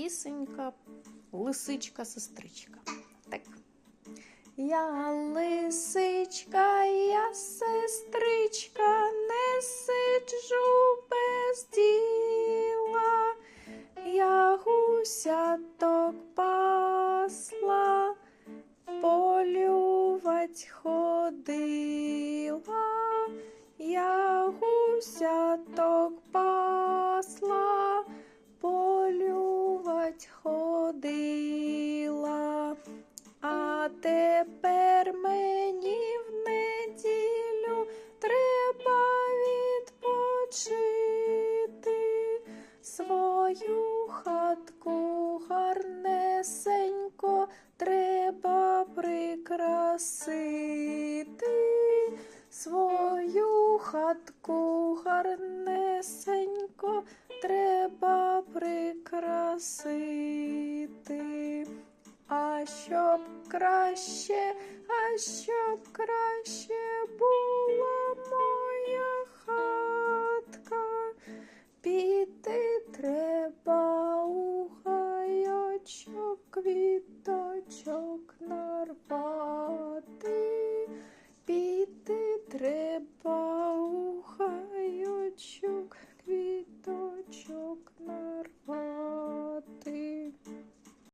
пісенька Лисичка-сестричка. Так. Я лисичка, я сестричка, не сиджу без діла. Я гусяток пасла, полювать ходила. Я гусяток полювать ходила. А тепер мені в неділю треба відпочити. Свою хатку гарнесенько треба прикрасити. Свою хатку гарнесенько треба прикрасити щоб краще, а щоб краще була моя хатка, піти треба у гайочок, квіточок нарвати, піти треба.